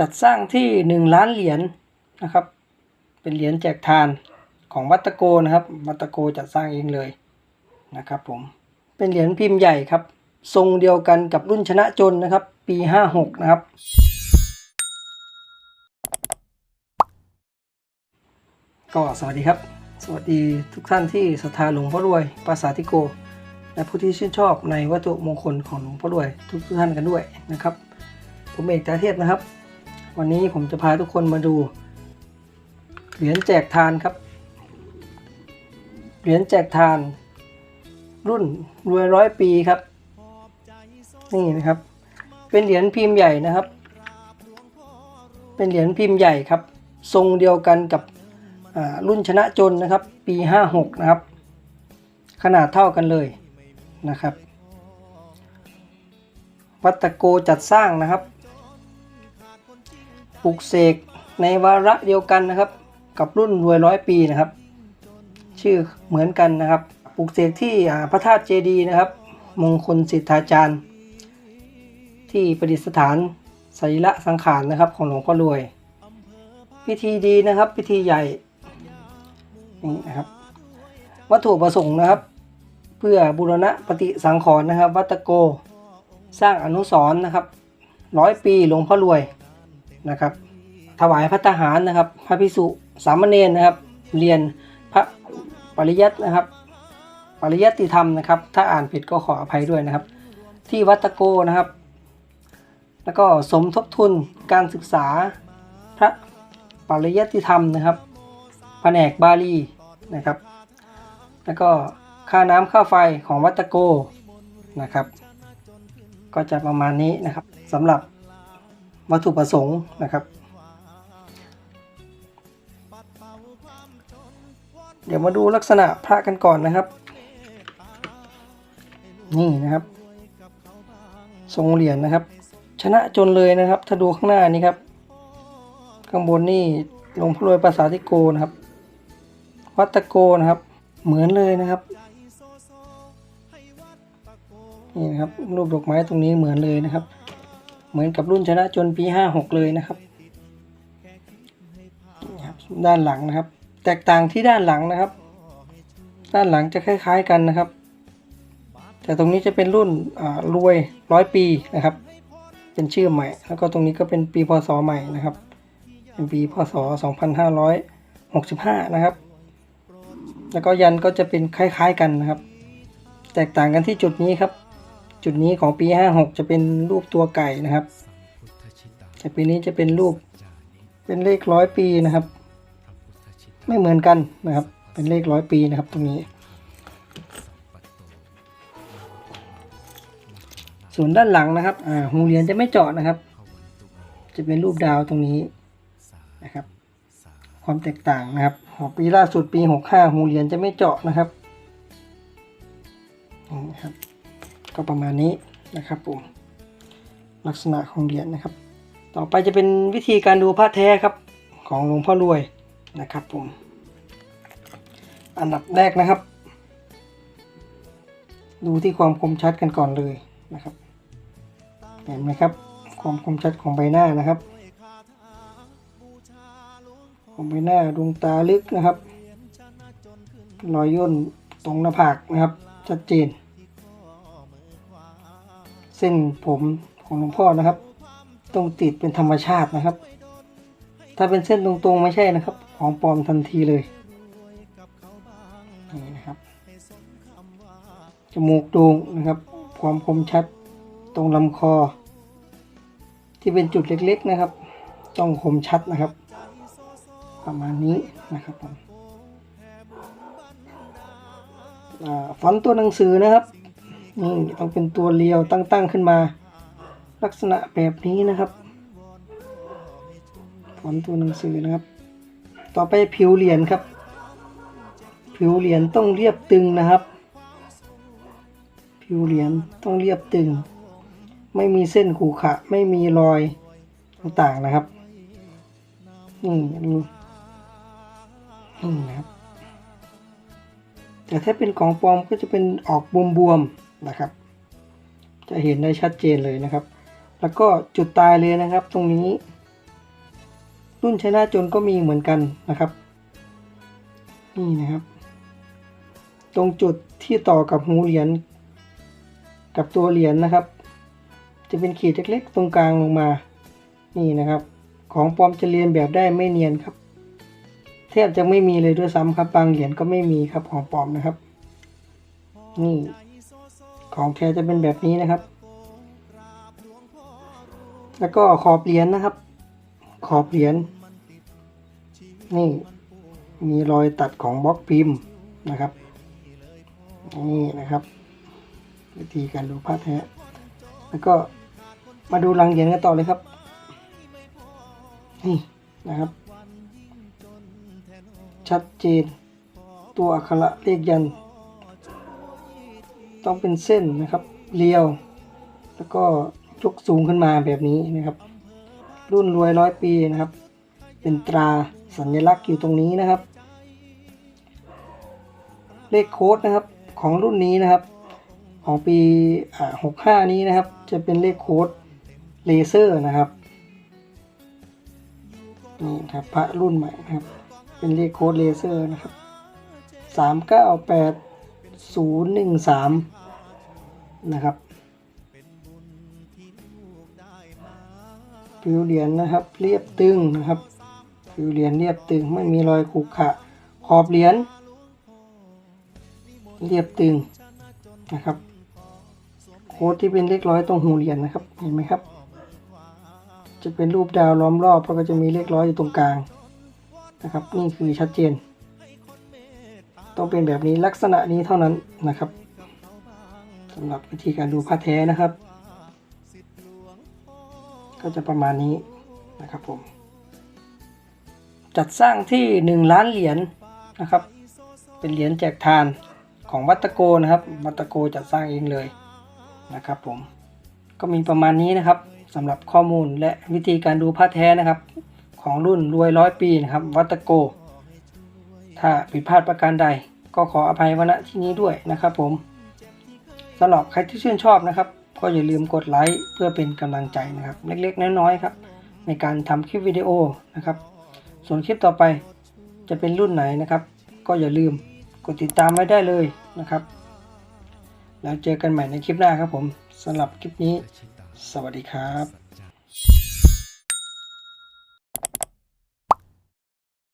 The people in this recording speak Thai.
จัดสร้างที่หนึ่งล้านเหรียญนะครับ เป็นเหรียญแจกทานของวัตโกนะครับ วัตโกจัดสร้างเองเลยนะครับผม เป็นเหรียญพิมพ์ใหญ่ครับ ทรงเดียวกันกับรุ่นชนะจนนะครับ ปีห้าหกนะครับ ก็สวัสดีครับ สวัสดีทุกท่านที่ศรัทธาหลวงพ่อรวยปราสาทิโก และผู้ที่ชื่นชอบในวัตถุมงคลของหลวงพ่อรวย ทุกทุกท่านกันด้วยนะครับ ผมเอกตาเทพนะครับ วันนี้ผมจะพาทุกคนมาดู เหรียญแจกทานครับ เหรียญแจกทาน รุ่นรวยร้อยปีครับ นี่นะครับ เป็นเหรียญพิมพ์ใหญ่นะครับ เป็นเหรียญพิมพ์ใหญ่ครับ ทรงเดียวกันกับรุ่นชนะจนนะครับ ปี 56 นะครับ ขนาดเท่ากันเลยนะครับ วัตโกจัดสร้างนะครับ ปลุกเสกในวาระเดียวกันนะครับ กับรุ่นรวยร้อยปีนะครับ ชื่อเหมือนกันนะครับปลุกเสกที่พระธาตุเจดีนะครับ มงคลสิทธาจารย์ ที่ประดิษฐานสรีระสังขารนะครับของหลวงพ่อรวย พิธีดีนะครับ พิธีใหญ่นี่นะครับ วัตถุประสงค์นะครับ เพื่อบูรณะปฏิสังขรณ์นะครับ วัตโก สร้างอนุสรณ์นะครับร้อยปีหลวงพ่อรวย นะครับ ถวายพระทหารนะครับ พระพิสุสามเณรนะครับ เรียนพระปริยัตินะครับ ปริยัติธรรมนะครับ ถ้าอ่านผิดก็ขออภัยด้วยนะครับ ที่วัดตะโกนะครับ แล้วก็สมทบทุนการศึกษาพระปริยัติธรรมนะครับแผนกบาลีนะครับ แล้วก็ค่าน้ำค่าไฟของวัดตะโกนะครับ ก็จะประมาณนี้นะครับสำหรับ วัตถุประสงค์นะครับ เดี๋ยวมาดูลักษณะพระกันก่อนนะครับ นี่นะครับ ทรงเหรียญนะครับ ชนะจนเลยนะครับ ถ้าดูข้างหน้านี้ครับ ข้างบนนี่หลวงพ่อรวยภาษาทิโกนะครับ วัตโกนะครับ เหมือนเลยนะครับนี่นะครับรูปดอกไม้ตรงนี้เหมือนเลยนะครับ เหมือนกับรุ่นชนะจนปีห้าหกเลยนะครับ ด้านหลังนะครับ แตกต่างที่ด้านหลังนะครับ ด้านหลังจะคล้าย ๆกันนะครับ แต่ตรงนี้จะเป็นรุ่นรวยร้อยปีนะครับ เป็นชื่อใหม่ แล้วก็ตรงนี้ก็เป็นปีพศใหม่นะครับ เป็นปีพศ 2565 นะครับ แล้วก็ยันก็จะเป็นคล้าย ๆกันนะครับ แตกต่างกันที่จุดนี้ครับ จุดนี้ของปี 56 จะเป็นรูปตัวไก่นะครับ แต่ปีนี้จะเป็นรูป เป็นเลขร้อยปีนะครับ ไม่เหมือนกันนะครับ เป็นเลขร้อยปีนะครับตรงนี้ ส่วนด้านหลังนะครับอ่าหูเหรียญจะไม่เจาะนะครับ จะเป็นรูปดาวตรงนี้นะครับ ความแตกต่างนะครับของปีล่าสุดปีหกห้าหูเหรียญจะไม่เจาะนะครับนี่นะครับ ก็ประมาณนี้นะครับผมลักษณะของเหรียญนะครับ ต่อไปจะเป็นวิธีการดูพระแท้ครับของหลวงพ่อรวยนะครับผมอันดับแรกนะครับ ดูที่ความคมชัดกันก่อนเลยนะครับเห็นไหมครับความคมชัดของใบหน้านะครับของใบหน้าดวงตาลึกนะครับ รอยย่นตรงหน้าผากนะครับ ชัดเจน ส้นผมของหลวงพ่อนะครับ ต้องติดเป็นธรรมชาตินะครับ ถ้าเป็นเส้นตรงๆไม่ใช่นะครับ ของปลอมทันทีเลยนี่นะครับจมูกโด่งนะครับ ความคมชัดตรงลำคอ ที่เป็นจุดเล็กๆนะครับ ต้องคมชัดนะครับ ประมาณนี้นะครับผมฟอนต์ตัวหนังสือนะครับ นี่ต้องเป็นตัวเรียวตั้งๆขึ้นมา ลักษณะแบบนี้นะครับฟอนตัวหนังสือนะครับ ต่อไปผิวเหรียญครับ ผิวเหรียญต้องเรียบตึงนะครับ ผิวเหรียญต้องเรียบตึง ไม่มีเส้นขูขะไม่มีรอยต่างๆนะครับนี่ดูนี่นะครับแต่ถ้าเป็นของปลอมก็จะเป็นออกบวมๆ นะครับ จะเห็นได้ชัดเจนเลยนะครับ แล้วก็จุดตายเลยนะครับ ตรงนี้ รุ่นชนะจนก็มีเหมือนกันนะครับ นี่นะครับ ตรงจุดที่ต่อกับหูเหรียญกับตัวเหรียญนะครับ จะเป็นขีดเล็กๆ ตรงกลางลงมา นี่นะครับ ของปลอมจะเรียนแบบได้ไม่เนียนครับแทบจะไม่มีเลยด้วยซ้ำครับบางเหรียญก็ไม่มีครับของปลอมนะครับ นี่ ของแท้จะเป็นแบบนี้นะครับ แล้วก็ขอบเหรียญนะครับ ขอบเหรียญนี่ มีรอยตัดของบล็อกพิมพ์นะครับ นี่นะครับ วิธีการดูผ้าแท้ แล้วก็มาดูรังเหรียญกันต่อเลยครับ นี่นะครับ ชัดเจนตัวอักขระเลขยันต์ ต้องเป็นเส้นนะครับเรียว แล้วก็ยกสูงขึ้นมาแบบนี้นะครับ รุ่นรวยร้อยปีนะครับ เป็นตราสัญลักษณ์อยู่ตรงนี้นะครับ เลขโค้ดนะครับของรุ่นนี้นะครับ ของปีหกห้านี้นะครับ จะเป็นเลขโค้ดเลเซอร์นะครับนี่ครับพระรุ่นใหม่นะครับ เป็นเลขโค้ดเลเซอร์นะครับสามเก้าแปด ศูนย์หนึ่งสามนะครับผิวเหรียญนะครับ เรียบตึงนะครับ ผิวเหรียญเรียบตึงไม่มีรอยขรุขระขอบเหรียญเรียบตึงนะครับ โค้ดที่เป็นเลขร้อยตรงหูเหรียญนะครับเห็นไหมครับ จะเป็นรูปดาวล้อมรอบแล้วก็จะมีเลขร้อยอยู่ตรงกลางนะครับ นี่คือชัดเจน ต้องเป็นแบบนี้ลักษณะนี้เท่านั้นนะครับสำหรับวิธีการดูผ้าแท้นะครับ ก็จะประมาณนี้นะครับผม จัดสร้างที่ 1 ล้านเหรียญนะครับ เป็นเหรียญแจกทานของวัตโกนะครับวัตโกจัดสร้างเองเลยนะครับผมก็มีประมาณนี้นะครับสำหรับข้อมูลและวิธีการดูผ้าแท้นะครับ ของรุ่นรวยร้อยปีนะครับวัตโก ถ้าผิดพลาดประการใดก็ขออภัยมาณที่นี้ด้วยนะครับผมสำหรับใครที่ชื่นชอบนะครับ ก็อย่าลืมกดไลค์เพื่อเป็นกำลังใจนะครับ เล็กๆ น้อยๆครับ ในการทำคลิปวิดีโอนะครับ ส่วนคลิปต่อไปจะเป็นรุ่นไหนนะครับ ก็อย่าลืมกดติดตามไว้ได้เลยนะครับ แล้วเจอกันใหม่ในคลิปหน้าครับผมสำหรับคลิปนี้ สวัสดีครับ